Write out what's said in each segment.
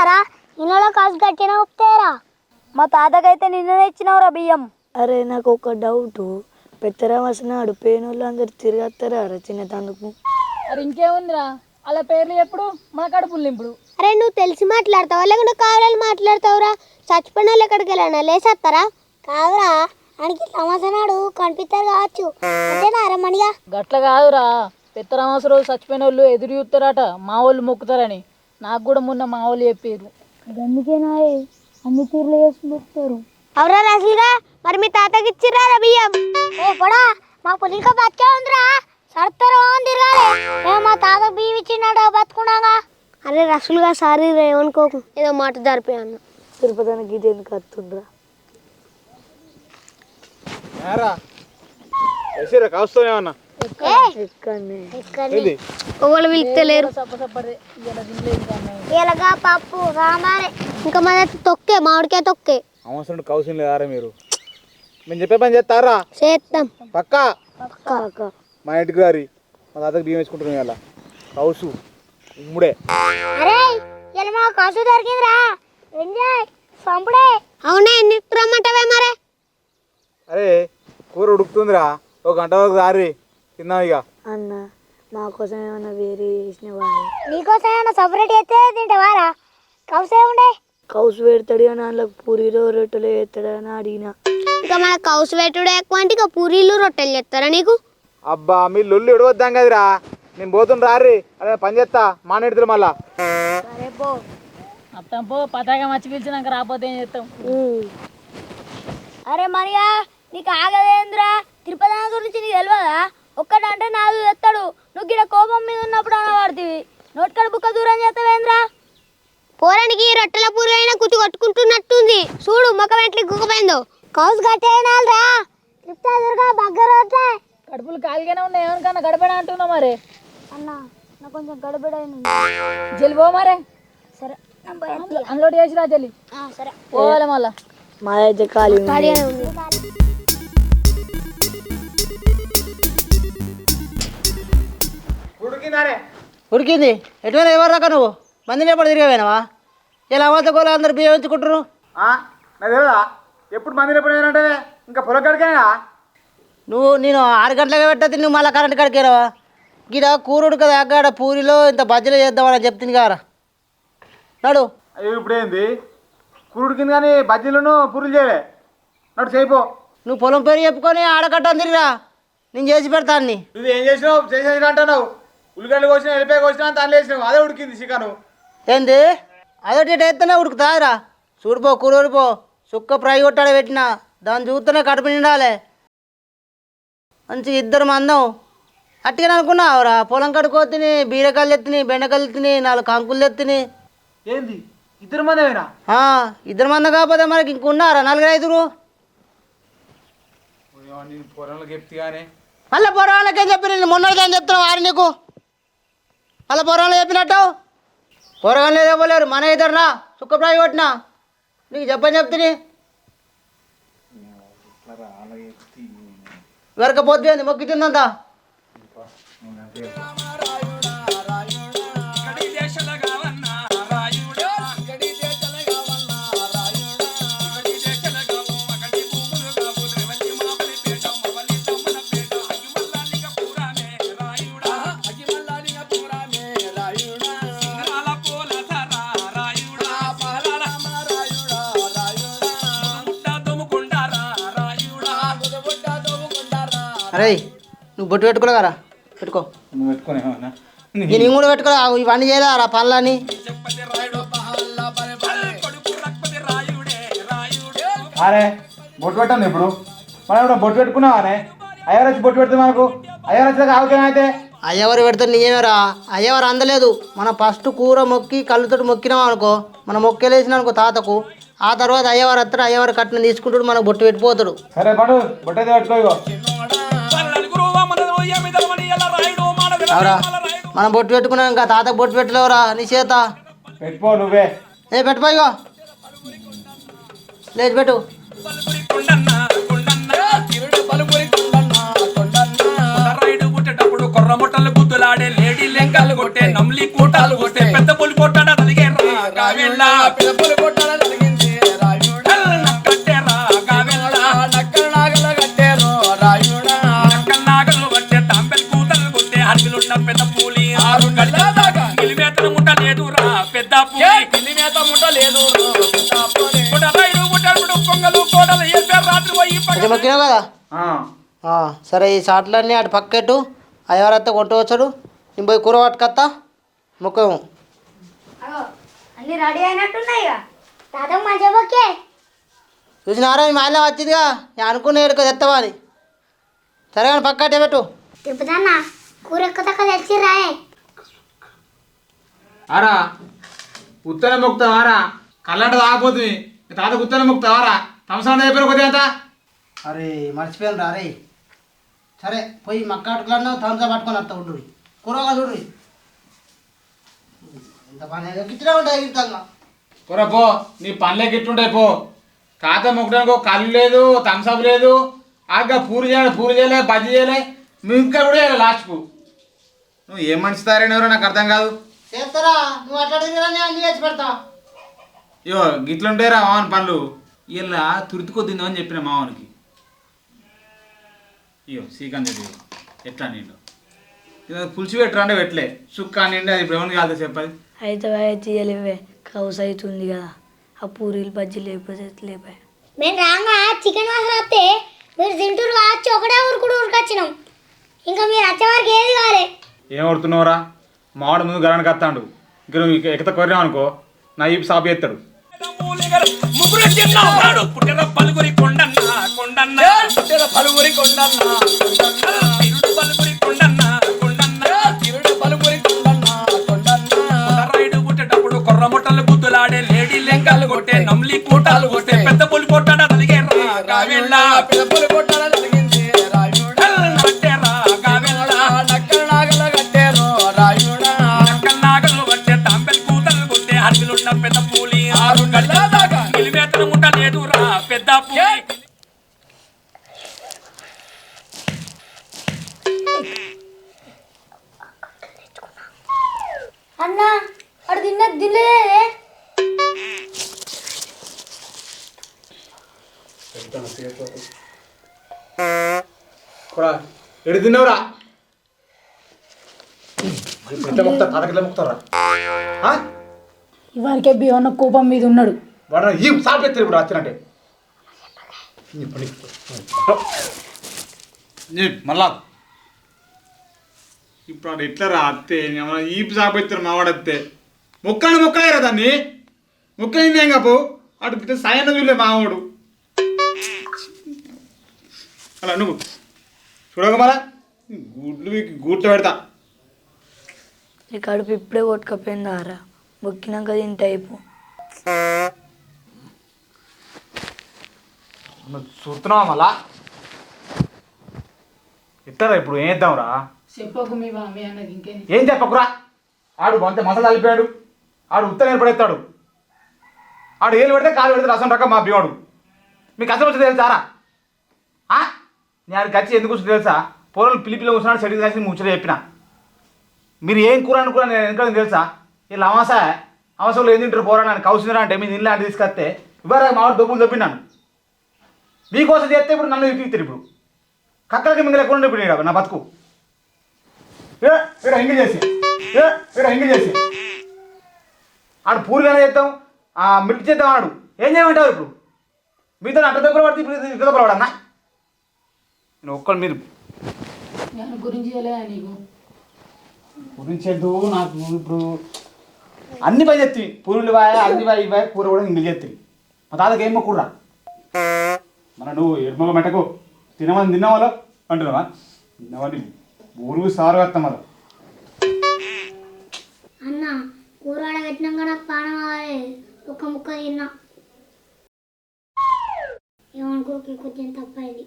కాదురా ఇన్నోలో కాసు కట్టిన ఉప్తేరా మా తాతకైతే నిన్ననే ఇచ్చినవురా బియ్యం. అరే నాకు ఒక డౌట్. పెత్తరామసినాడు పేనోళ్ళు అందరు తిరగత్తారా? చిన్న తందుకు అరే ఇంకేముందిరా? అలా పేర్లు ఎప్పుడు? మన కడుపులు నింపుడు అరే నువ్వు తెలిసి మాట్లాడతావా? లేకుంటే కావాలని మాట్లాడతావురా? చచ్చిపోయిన వాళ్ళు ఎక్కడికి వెళ్ళానా లేచేస్తారా కాదురా ఆయనకి సమసనాడు కనిపిస్తారు కావచ్చు. అంతేనా రమణిగా గట్ల కాదురా. పెత్తరామాస రోజు చచ్చిపోయిన వాళ్ళు ఎదురు చూస్తారట మా వాళ్ళు మొక్కుతారని. నాకు కూడా మొన్న మా వాళ్ళు చెప్పారు అందుకేనా అన్ని తీర్లు వేసి మొక్కుతారు అవురా రాసులుగా మరి మీ తాతకి ఇచ్చిర్రా బియ్యం? ఏ పొడా మా పులిక బచ్చా ఉందిరా. సడతారో తిరగాలి ఏ మా తాత బియ్యం ఇచ్చినాడు బతుకున్నాగా. అరే రసులుగా సారీ ఏమనుకోకు. ఏదో మాట జరిపే అన్న. తిరుపతికి ఇది ఎందుకు వస్తుండ్రా ఏరా ఒకళ్ళు పిలుస్తలేరు? ఎలగా పప్పు సాంబారే. ఇంకా మన తొక్కే మామిడికాయ తొక్కే. అవసరం కౌసం లేదారా మీరు? మేము చెప్పే పని చేస్తారా? చేస్తాం పక్కా? కాక మా ఇంటికి రారి. మా తాతకి బియ్యం వేసుకుంటున్నాం ఇలా కౌసు ఉమ్ముడే. అరే ఇలా మా కాసు దొరికిందిరా. ఎంజాయ్ సంపుడే. అవునే ఎన్ని రమ్మంటావే మరే? అరే కూర ఉడుకుతుందిరా. ఒక గంట వరకు రారి. తిన్నాం ఇక. అన్న మా కోసం ఏమన్నా వేరే చేసిన వాడు. నీకోసం ఏమన్నా సపరేట్ అయితే తింటావారా? కౌసే ఉండే కౌసు పెడతాడు అని అందులో పూరీలో రొట్టెలు వేస్తాడని అడిగిన. ఇంకా మన కౌసు పెట్టుడు ఎక్కువ అంటే ఇక పూరీలు రొట్టెలు చేస్తారా నీకు? అబ్బా మీ లొల్లి విడవద్దాం కదరా. నేను పోతున్నా రారి అదే పని చేస్తా. మానేడుతురు మళ్ళా. అత్తం పో. పతాక మచ్చి పిలిచినాక రాకపోతే ఏం చేస్తాం? అరే మరియా నీకు ఆగదేంద్రా తిరుపతి గురించి నీకు తెలియదా ఒక్కడంటే నాలుగు తెస్తాడు నువ్వు గిడ కోపం మీద ఉన్నప్పుడు అనవాడుతుంది నోటికడ బుక్క దూరం చేస్తావేంద్రా? పోరానికి రొట్టెల పూరి అయినా కుతి కొట్టుకుంటున్నట్టుంది. చూడు మొక్క వెంట్లకి గుక్కపోయిందో కౌసు కట్టేనాలరా తిరుపతి దుర్గా బగ్గర కడుపులు కాలిగానే ఉన్నాయి ఏమనుకన్నా గడపడా అంటున్నావు మరి? అన్న నాకు కొంచెం గడబిడైంది జల్లి పో మరే. సరే. అన్లోడ్ చేసిరా జల్లి. సరే. పోవాలి మళ్ళా. మా అయితే ఖాళీ ఉంది. ఉడికిందానే ఉరికింది. ఎటువైనా ఎవరు రాక నువ్వు? మందిని ఎప్పుడు తిరిగిపోయినావా ఇలా అవ్వత గోళ అందరు బియ్యం నాకు తెలియదా ఎప్పుడు మందిని ఎప్పుడు అంటే ఇంకా పొలం కడికైనా నువ్వు నేను ఆరు గంటలకు పెట్టద్దు నువ్వు మళ్ళీ కరెంట్ కాడికి రావా గిడ కూరుడు కదా అక్కడ పూరిలో ఇంత బజ్జీలు చేద్దామని చెప్తుంది కారా నడు. అయ్యో ఇప్పుడు ఏంది కూర ఉడికింది కానీ బజ్జీలను పూరీలు చేయలే. నడు చేయిపో నువ్వు పొలం పేరు చెప్పుకొని ఆడకట్టని తిరిగిరా. నేను చేసి పెడతా అన్ని. నువ్వు ఏం చేసినావు? చేసేది అంటున్నావు. ఉల్లిగడ్డలు కోసిన వెళ్ళిపోయి కోసిన దానిలో వేసినావు. అదే ఉడికింది చికెను. ఏంది? అదొకటి ఎత్తనే ఉడుకుతాదిరా చూడిపో కూరూరిపో సుక్క ఫ్రై కొట్టాడ పెట్టిన. దాన్ని చూస్తూనే కడుపు నిండాలి. మంచి ఇద్దరు మందం అట్టిగా అనుకున్నావురా పొలం కడుకో తిని బీరకాయలు ఎత్తిని బెండకాయలు ఎత్తిని నాలుగు కంకులు ఎత్తిని. ఏంది? ఇద్దరు మందేనా ఆ, ఇద్దరు మందం కాకపోతే మనకి ఇంకున్నారా నలుగురు ఐదుగురు? నేను పొలంలో చెప్తే కానీ మళ్ళీ పొరవాళ్ళకే చెప్పి నేను మొన్న అని చెప్తున్నావు? వారు నీకు? అలా పొరగాలు చెప్పినట్టు? పొరగానే చెప్పలేరు మన ఇద్దరునా సుక్క కొట్టినా. నీకు చెప్పని చెప్తుంది వెరకపోతే మొక్కితుందంతా అరే నువ్వు బొట్టు పెట్టుకోలే కదా? పెట్టుకో. నువ్వు పెట్టుకునేవన్నా నేను కూడా పెట్టుకోలే ఇవన్నీ చేయలేరా పనులని అరే బొట్టు పెట్టండి ఇప్పుడు. మనం ఇప్పుడు బొట్టు పెట్టుకున్నావానే? అయ్యారు వచ్చి బొట్టు పెడితే మనకు? అయ్యారు వచ్చాక ఆగుతాం అయితే అయ్యవారు పెడితే నీయేమరా? అయ్యవారు అందలేదు. మనం ఫస్ట్ కూర మొక్కి కళ్ళుతోటి మొక్కినాం అనుకో మనం మొక్కేలేసిన అనుకో తాతకు ఆ తర్వాత అయ్యవారు వస్తాడు అయ్యవారు కట్నం తీసుకుంటాడు మనకు బొట్టు పెట్టిపోతాడు. సరే పడు బొట్టు పెట్టుకో అవరా మనం బొట్టు పెట్టుకున్నాం ఇంకా తాతకు బొట్టు పెట్టలేవురా నీ చేత పెట్టుకో నువ్వే ఏ పెట్టుపోయిగో లేచి పెట్టు రైడు పుట్టేటప్పుడు కొర్ర ముట్టలు గుద్దులాడే లేడీ లెంకాలు కొట్టే నమ్లి కూటాలు కొట్టే పెద్ద పులి కొట్టాడ తలిగే రావిళ్ళ ఆరు గడిల దాకా. గిలిమేతన ముట్ట లేదురా పెద్ద పూరి గిలిమేత ముట్ట లేదు రైడు ముట్టడు పొంగలు కోడలు వేసారు రాత్రి పోయి కొంచెం మొక్కినావు కదా? ఆ, ఆ, సరే ఈ షాట్లన్నీ అటు పక్కెట్టు. అయ్యవారత్త కొట్టువచ్చాడు నేను పోయి కూర పట్టుకొత్తా ముఖం అగో అన్ని రెడీ అయినట్టున్నాయి ఇక తాత మంచిగా ఓకే చూసినారా మీ మాయలో వచ్చిందిగా? నేను అనుకున్న ఏడుకో తెస్తావా అని సరే కానీ పక్కటే పెట్టు. తిరుపతన్న కూర ఎక్కువ తక్కువ తెచ్చి రాయే ఆరా ఉత్తరం మొక్కుతాం ఆరా కళ్ళంట తాగపోతుంది. తాత ఉత్తరం మొక్కుతాం ఆరా తమసాన్ని అయిపోయిన కొద్దిగా అంతా. అరే మర్చిపోయాను రా అరే సరే పోయి మక్కాటుకులన్నా థమ్సా పట్టుకొని వస్తా ఉండు. కూరగా చూడు. ఇంత పని గిట్టినా ఉంటాయి కూర పో నీ పనులే గిట్టుంటాయి పో. తాత మొక్కడానికి ఒక కళ్ళు లేదు థమ్సప్ లేదు. ఆగా పూరి చేయాలి పూరి చేయలే బజ్జీ చేయలే. నువ్వు ఇంకా కూడా చేయాలి లాస్ట్కు. నువ్వు ఏం మనిషి తయారైనవరో నాకు అర్థం కాదు. చేస్తారా? నువ్వు నేను అన్ని చేసి పెడతా. ఇయో రా మామని పనులు. ఇలా తురుతు కొద్దిందో అని చెప్పిన మామనికి ఇయో శ్రీకాంత్ రెడ్డి ఎట్లా నిండు? పులిసి పెట్టరా అంటే పెట్టలే. సుక్క నిండి అది ఇప్పుడు ఎవరికి కాదు చెప్పది. అయితే తీయలేవే. కౌస్ అవుతుంది కదా. ఆ పూరీలు బజ్జీ లేకపోతే లేపాయి. మేము రాగా చికెన్ వాసన వస్తే మీరు తింటూరు కావచ్చు ఒకటే ఊరుకుడు ఊరికొచ్చినాం. ఇంకా మీరు వచ్చేవారికి ఏది కాలే? ఏం కొడుతున్నావురా? మావాడు ముందు గరానికి వస్తాడు ఇంకా నువ్వు ఇక ఎక్కత కొరినావు అనుకో నా ఈపు సాపు చేస్తాడు ముగ్గురు చిన్నాడు పుట్టిన పలుగురి కొండన్న కొండన్న పుట్టిన పలుగురి కొండన్న తిరుడు పలుగురి కొండన్న కొండన్న తిరుడు పలుగురి కొండన్న కొండన్న రైడు పుట్టేటప్పుడు కొర్ర ముట్టలు బుద్ధులాడే లేడీ లెంకాలు కొట్టే నమ్లి కూటాలు కొట్టే పెద్ద పులి కొట్టాడ తలిగే అడు తిన్న తినలేదే ఎడు తిన్నావురా. ఎట్లా ముక్తా తాతకిట్లా ముక్తారా ఇవాళకే బియ్యన్న కోపం మీద ఉన్నాడు. వాడు ఈ సాపు ఎత్తారు ఇప్పుడు వచ్చినంటే మళ్ళా. ఇప్పుడు ఎట్లా రా అత్తే? ఏమన్నా ఈపు సాపు మొక్కలు మొక్కలేరా దాన్ని? మొక్కలింది ఏం కాపు? అటు సాయన చూడలే మావాడు. అలా నువ్వు. చూడక మళ్ళా. గుడ్లు గూట్లో పెడతా. నీ కడుపు ఇప్పుడే కొట్టుకపోయిందా రా మొక్కినాక తింటే అయిపో. చూస్తున్నావా మళ్ళా? ఎట్టారా ఇప్పుడు? ఏం చేద్దాంరా చెప్పకు మీ మీ అన్నది ఇంకేంది ఏం చెప్పకురా? ఆడు అంతే మసాలా కలిపాడు ఆడు ఉత్త నిలబడేస్తాడు. ఆడు ఏలు పెడితే కాలు పెడితే రసం రకం మా భీమాడు. మీకు అసలు వచ్చి తెలుసారా? ఆ? నేను ఆడికి వచ్చి ఎందుకు వచ్చి తెలుసా? పూర్వలు పిలిపిలో కూర్చున్నాడు చెడు కలిసి ముచ్చట చెప్పిన. మీరు ఏం కూర అనుకున్నా నేను ఎందుకంటే తెలుసా? వీళ్ళు అమాస అవసరంలో ఏం తింటారు పోరా నన్ను? కౌసిందిరా అంటే మీరు ఇల్లు అంటే తీసుకొస్తే ఇవ్వరా మావాడు దొబ్బులు దొబ్బినాను మీకోసం చేస్తే ఇప్పుడు నన్ను ఇస్తారు ఇప్పుడు. కక్కలకి మింగలు ఎక్కడ ఇప్పుడు నా బతుకు. ఏ ఇక్కడ ఎంగిల్ చేసి. ఏ ఇక్కడ ఎంగిల్ చేసి. ఆడు పూరిగానే చేద్దాం ఆ మిల్క్ చేద్దాం ఆడు. ఏం చేయమంటావు ఇప్పుడు? మీతో అట్ట దెబ్బలు పడితే ఇప్పుడు ఇట్ట దెబ్బలు పడన్నా నేను ఒక్కడు మీరు గురించి నీకు? నాకు ఇప్పుడు అన్ని పని చెప్తాయి పూరులు బాయ్ అన్ని బాయ్ బాయ్ కూర కూడా ఇంగిల్ చేస్తాయి మా తాతకి ఏం మొక్కుర్రా మన నువ్వు ఎడుమగ మెట్టకు తినమని తిన్నావాలో? అంటున్నావా? తిన్నావని ఊరు సారు వస్తాం మళ్ళీ తిన్నా ఏమనుకోకి కొంచెం తప్పైంది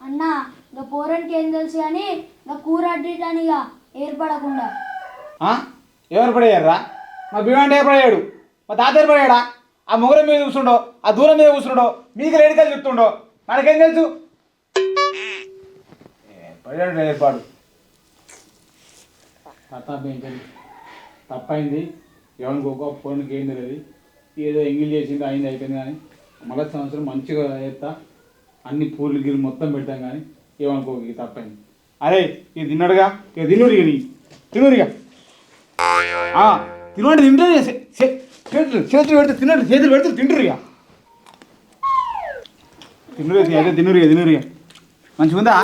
అన్నా ఇంకా పోరానికి ఏం తెలుసు కానీ ఇంకా కూర అడ్డిటాని ఇక ఏర్పడకుండా. ఎవరు పడేయారా మా భీమంటే ఏర్పడేయాడు మా తాత పడేయడా? ఆ మొగరం మీద కూర్చుండో ఆ దూరం మీద కూర్చుండో మీకు రేడికలు చెప్తుండో మనకేం తెలుసు? ఏర్పడాడు ఏర్పాడు తప్పైంది. ఎవరికి ఒక ఫోన్కి ఏం తెలియదు. ఏదో ఎంగిల్ చేసింది అయింది అయిపోయింది కానీ మళ్ళీ సంవత్సరం మంచిగా చేస్తా. అన్ని పూర్లు గిరి మొత్తం పెడతాం కానీ ఏమనుకో ఇక తప్పైంది. అరే ఇది తిన్నాడుగా? ఇక తిన్నుడు ఇక నీ. తిన్నుడు ఇక. ఆ, తింటే చేతులు చేతులు పెడితే తినండి చేతులు పెడితే తింటురు ఇక. తిన్నురు అదే తిన్నురు ఇక, తిన్నురు ఇక. మంచిగా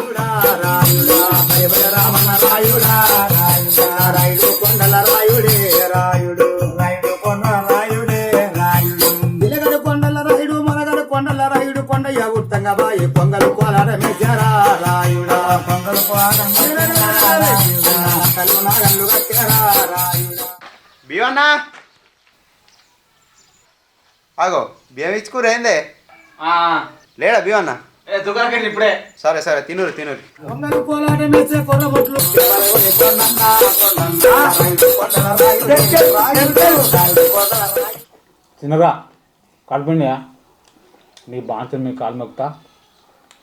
బియ్యన్నా ఆగో బియ్యం ఇచ్చుకురేందే లేడా బియ్యన్నా ఏ దుకాణం ఇప్పుడే. సరే సరే తినురు తినురు? చిన్నగా కడుపుండియా నీ బాంచని మీ కాలు మొక్తా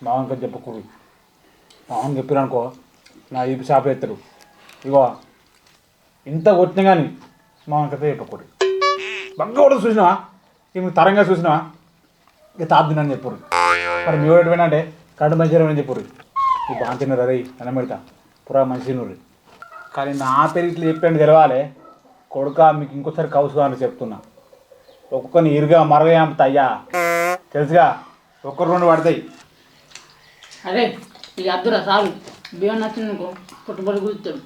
మామూలుగా చెప్పకూడదు మామూలు చెప్పారనుకో నా ఈపి షాప్ ఎత్తారు ఇగో ఇంత కొట్టిన కానీ మామూలుగా చెప్పకూడదు బాగా కూడా చూసినావా? ఇవి తరంగా చూసినా ఇక తాద్దునని చెప్పరు మరి మీ వాడు అంటే కడు మంచిగా అని చెప్పరు ఈ బాంచని రై అన్నం పెడతా. పురా మంచి నూరి కానీ నా పేరు ఇట్లా చెప్పాను తెలవాలి. కొడుక మీకు ఇంకోసారి కౌసు అని చెప్తున్నా. ఒక్కొక్కని ఇరుగా మరగా అయ్యా తెలుసుగా? ఒక్కరు రెండు పడతాయి. అరే ఇక అద్దురా చాలు బియ్యం నచ్చింది అనుకో పుట్టుబడి గుర్తాడు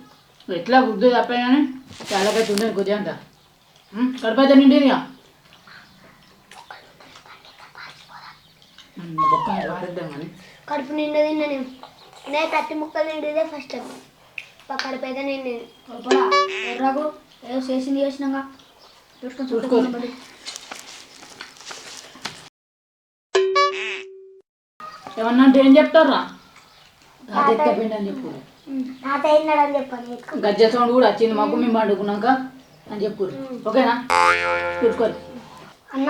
ఎట్లా గుర్తు తప్పాయి కానీ చాలాకైతే ఉండేది కొద్దిగా అంత కడిపోతే నిండి ఇక బొక్క కానీ కడుపు నిండా తిన్నా నేను నేను తట్టి ముక్కలు నిండిదే ఫస్ట్ కడుపు అయితే నిండి ఎర్రకు ఏదో చేసింది చేసినాక చూసుకొని చూసుకోరు ఏమన్నా అంటే ఏం చెప్తారా ఎక్కపిండి అని చెప్పు గజ్జ సౌండ్ కూడా వచ్చింది మాకు మేము పండుకున్నాక అని చెప్పు ఓకేనా? చూసుకోరు. అన్న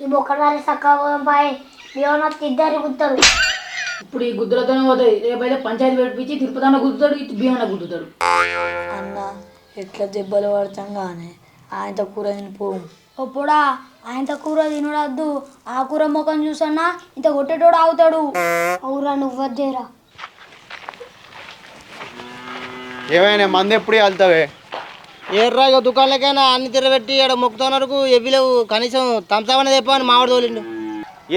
ఈ బొక్కడు వారి చక్కగా పాయే. బియ్యం ఇద్దరు గుర్తారు ఇప్పుడు ఈ గుద్దులతోనే పోతాయి. రేపైతే పంచాయతీ పెట్టించి తిరుపతి గుద్దుతాడు ఇటు బియ్యంలో గుద్దుతాడు. అన్న ఎట్లా దెబ్బలు పడతాం కానీ ఆయనతో కూర తినిపోవు ఒప్పుడా ఆయనతో కూర తినడద్దు. ఆ కూర ముఖం చూసన్నా ఇంత కొట్టేటోడు ఆగుతాడు. అవురా నువ్వద్దేరా. ఏమైనా మంది ఎప్పుడు వెళ్తావే ఏర్రా ఇక దుకాణాలకైనా అన్ని తిరబెట్టి ఇక్కడ మొక్కుతున్నారు ఎవి లేవు కనీసం తంసామని చెప్పని మామిడి తోలిండు.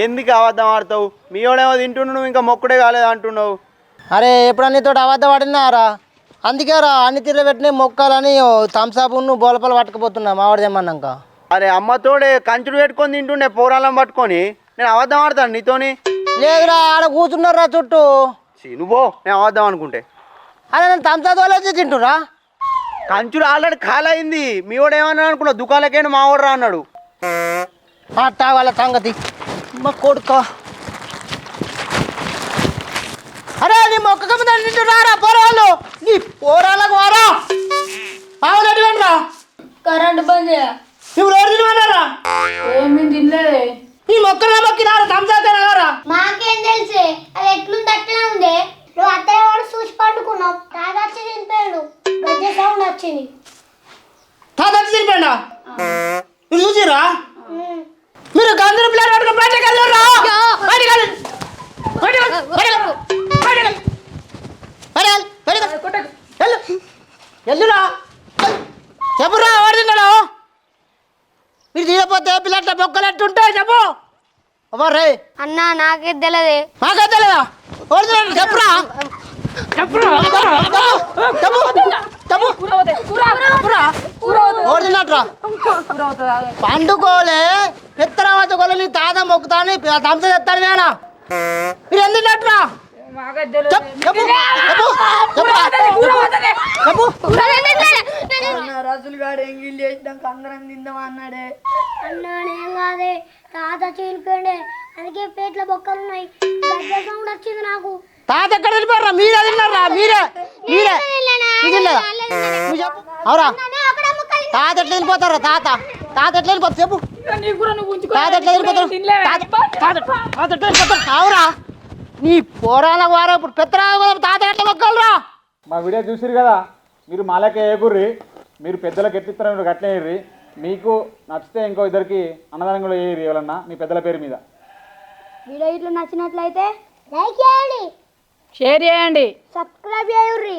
ఎందుకు అబద్ధం ఆడతావు? మీ వాడేమో తింటుండు నువ్వు ఇంకా మొక్కుడే కాలేదు అంటున్నావు. అరే ఎప్పుడన్నా తోటి అబద్ధం ఆడినారా? అందుకే రా అన్ని తిరబెట్టిన మొక్కాలని తంసాపును బోలపలు పట్టుకుపోతున్నా మామిడి తెమ్మన్నాక. అరే అమ్మతోడే కంచుడు పెట్టుకొని తింటుండే పోరాలం పట్టుకొని. నేను అబద్ధం ఆడతాను నీతోని? లేదురా ఆడ కూర్చున్నారా చుట్టూ. నువ్వు నేను అబద్ధం అనుకుంటే. అరే నేను తంసా తోలేసి తింటురా కంచుడు ఆల్రెడీ ఖాళీ అయింది మీ వాడు ఏమన్నా అనుకున్నావు దుకాణలకేంటి మా వాడు రా అన్నాడు. అట్టా వాళ్ళ సంగతి. మా కొడుక. అరే నీ మొక్క కమ్మ తింటూ రారా పోరాళ్ళు. నీ పోరాళ్ళకు వారా. ఆవులు రా కరెంట్ బంద్ ఇప్పుడు ఎవరు తినమన్నారా ఏమీ తినలేదే. ఈ మొక్కలు మొక్కి రారా తంసారా మాకేం తెలిసే అది ఎట్లుంది అట్లనే ఉంది. నువ్వు అత్తయ్య వాడు చూసి పట్టుకున్నావు తాగొచ్చి తినిపోయాడు గజ్జ సౌండ్ వచ్చింది. తాత తినిపోయిందా మీరు చూసిరా మీరు గందరు పిల్లలు పట్టుకుని బయటకు వెళ్ళరా బయటకు వెళ్ళండి వెళ్ళురా చెప్పురా ఎవరు తిన్నాడు? మీరు తీయపోతే పిల్లట్ల బొక్కలు ఎట్టుంటాయి చెప్పు. అవ్వ రే. అన్న నాకే తెలియదే మాకే తెలియదా తిన్నాడు చెప్పురా? పండుకోలే. పెత్తరావత కొలని తాత మొక్కుతాని తంస తెస్తాను నేనా. మీరు ఎందుకు చెప్పు రసులు గాడు ఎంగిల్ చేసినాక అందరం తిందాం అన్నాడే. అన్నాడేం కాదే. తాత చనిపోయాడే అందుకే పేట్ల బొక్కలు ఉన్నాయి గజ్జ సౌండ్ వచ్చింది నాకు. తాత ఎక్కడ వెళ్ళిపోయారా మీరే తిన్నారా? మీరే మీరే? నువ్వు చెప్పు. అవురా. తాత ఎట్లా వెళ్ళిపోతారా తాత. తాత ఎట్లా వెళ్ళిపోతారు చెప్పు. తాత ఎట్లా వెళ్ళిపోతారు తాత- ఎట్లా వెళ్ళిపోతారు అవురా. నీ పోరాల వారా ఇప్పుడు పెద్దరా తాత ఎట్లా మొక్కలురా? మా వీడియో చూసిరు కదా? మీరు మాలకే ఏగుర్రి. మీరు పెద్దలకు ఎట్టిస్తారో మీరు గట్లే మీకు నచ్చితే ఇంకో ఇద్దరికి అన్నదానం కూడా వేయరు ఎవరన్నా మీ పెద్దల పేరు మీద. వీడియో ఇట్లా నచ్చినట్లయితే లైక్ చేయండి. షేర్ చేయండి. సబ్స్క్రైబ్ చేయుర్రి.